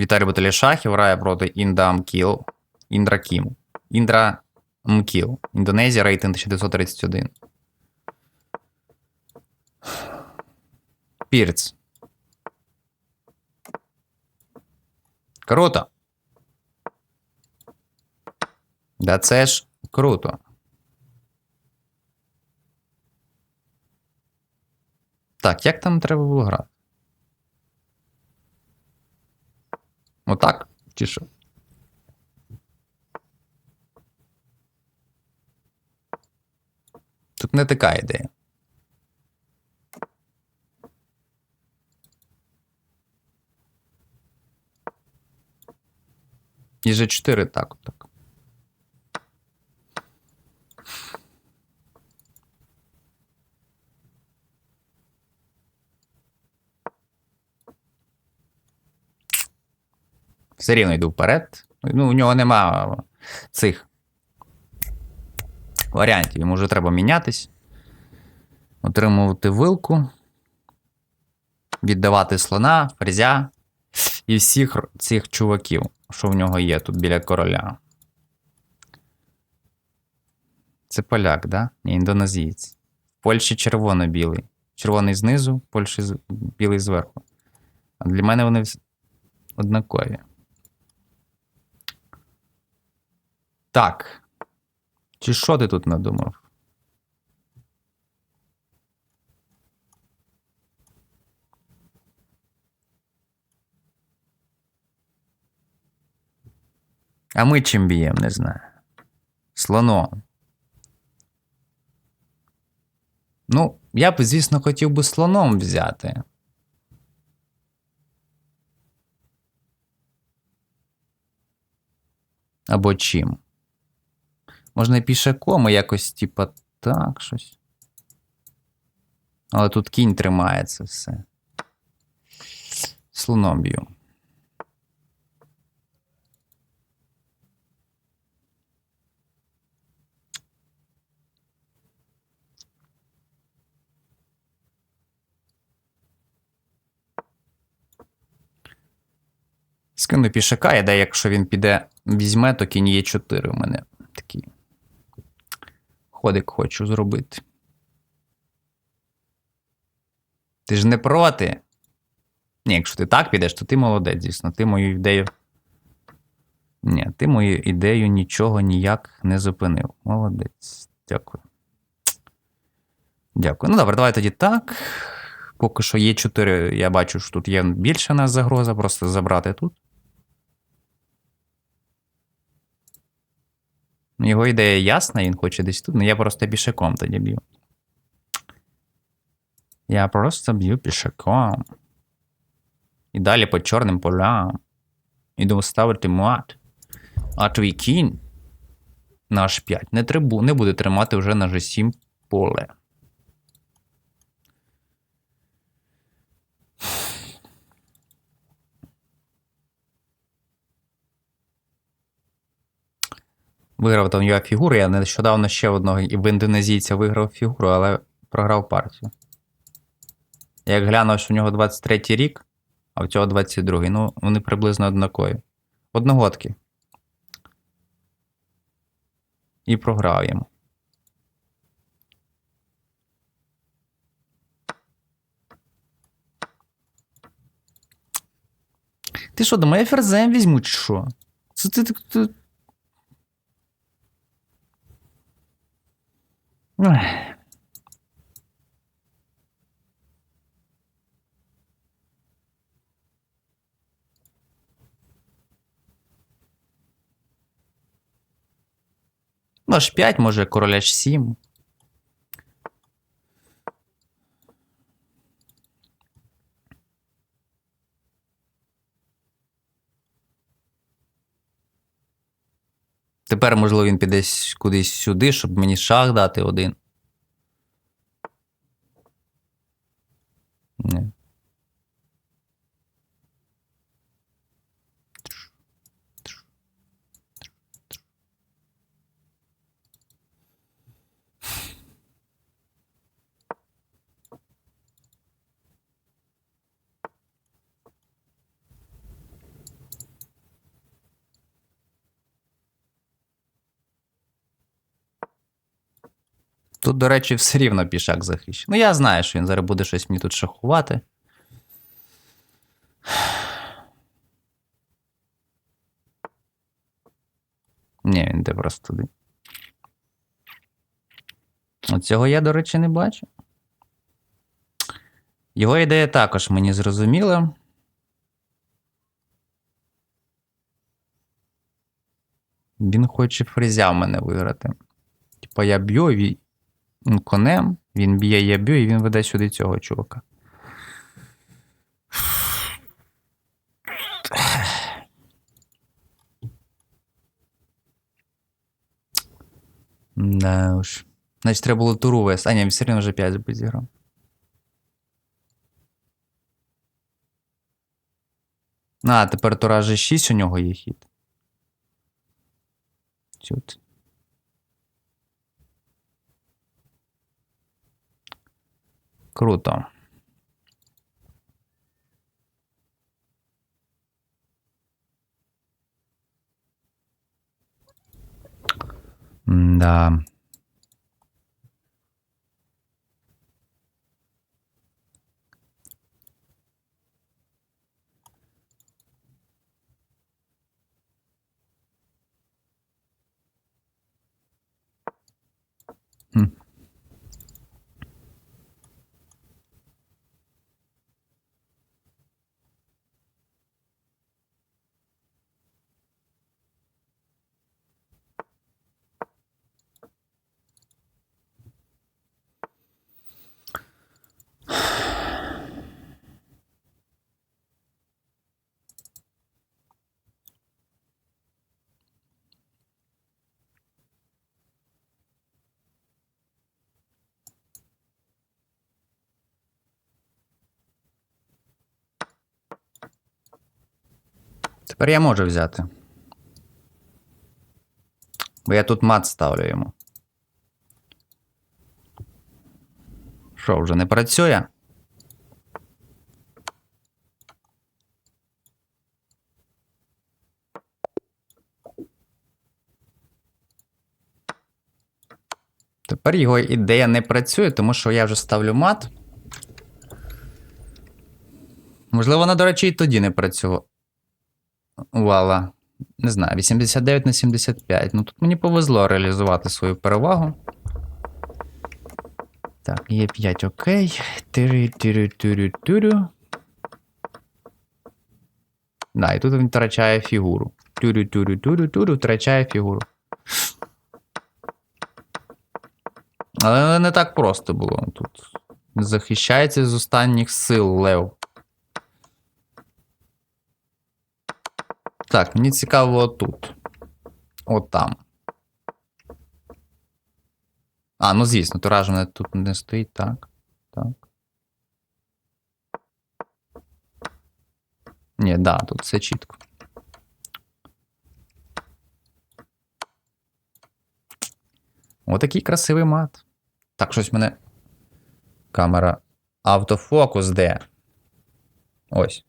Віталій Баталій Шахів грає проти Інда Мкіл. Індра Кім. Індра Мкіл. Індонезія, рейтинг 1931. Пірц. Круто. Да це ж круто. Так, як там треба було грати? Отак? Чи що? Тут не така ідея. І же 4 так, так. Все рівно йду вперед. Ну, у нього нема цих варіантів. Йому вже треба мінятись. Отримувати вилку. Віддавати слона, ферзя і всіх цих чуваків, що в нього є тут біля короля. Це поляк, да? Індонезієць. В Польщі червоно-білий. Червоний знизу, в Польщі білий зверху. А для мене вони однакові. Так. Чи що ти тут надумав? А ми чим б'ємо, не знаю. Слоном. Ну, я б, звісно, хотів би слоном взяти. Або чим. Можна і пішаком, і якось, типа, так, щось. Але тут кінь тримає це все. Слоном б'ю. Скину пішака, я де, якщо він піде, візьме, то кінь є 4 у мене. Ходик хочу зробити. Ти ж не проти. Ні, якщо ти так підеш, то ти молодець, звісно. Ти мою ідею. Ні, ти мою ідею нічого ніяк не зупинив. Молодець. Дякую. Дякую. Ну добре, давай тоді так. Поки що є 4, я бачу, що тут є більша нас загроза, просто забрати тут. Його ідея ясна, він хоче десь тут, але я просто пішаком тоді б'ю. Я просто б'ю пішаком. І далі по чорним полям. Іду ставити мат. А твій кінь на H5 не, трибу, не буде тримати вже на G7 поле. Виграв там я фігуру. Я нещодавно ще одного і в індонезійця виграв фігуру, але програв партію. Як глянув, що в нього 23 рік, а в цього 22. Ну, вони приблизно однакові. Одногодки. І програв йому. Ти що, думаєш, я ферзем візьму, чи що? Це ти так. ти- Ой. Ну, аж 5, може, король аж 7. Тепер, можливо, він піде кудись сюди, щоб мені шах дати один. Ні. Тут, до речі, все рівно пішак захищений. Ну, я знаю, що він зараз буде щось мені тут шахувати. Ні, він йде просто туди. Оцього я, до речі, не бачу. Його ідея також мені зрозуміла. Він хоче фрезя в мене виграти. Типа я б'ю м, конем, він б'є, я б'ю, і він веде сюди цього чувака. Да уж. Значить, треба було туру вести. А, ні, все одно вже 5 би зіграв. А, тепер тура G6 у нього є хід. Тут. Круто. Да. Хм. Тепер я можу взяти. Бо я тут мат ставлю йому. Що, вже не працює? Тепер його ідея не працює, тому що я вже ставлю мат. Можливо, вона, до речі, і тоді не працювала. Вала. Не знаю, 89 на 75. Ну тут мені повезло реалізувати свою перевагу. Так, є 5 окей. Тирі, тирі, тирі, тирю. Да, і тут він втрачає фігуру. Тюрю, тюрю, тюрю, тюрю, втрачає фігуру. Але не так просто було тут. Захищається з останніх сил Лев. Так, мені цікаво отут. От там. А, ну звісно, тураж мене тут не стоїть, так. Так. Ні, да, тут все чітко. Отакий красивий мат. Так, щось мене. Камера. Автофокус де? Ось.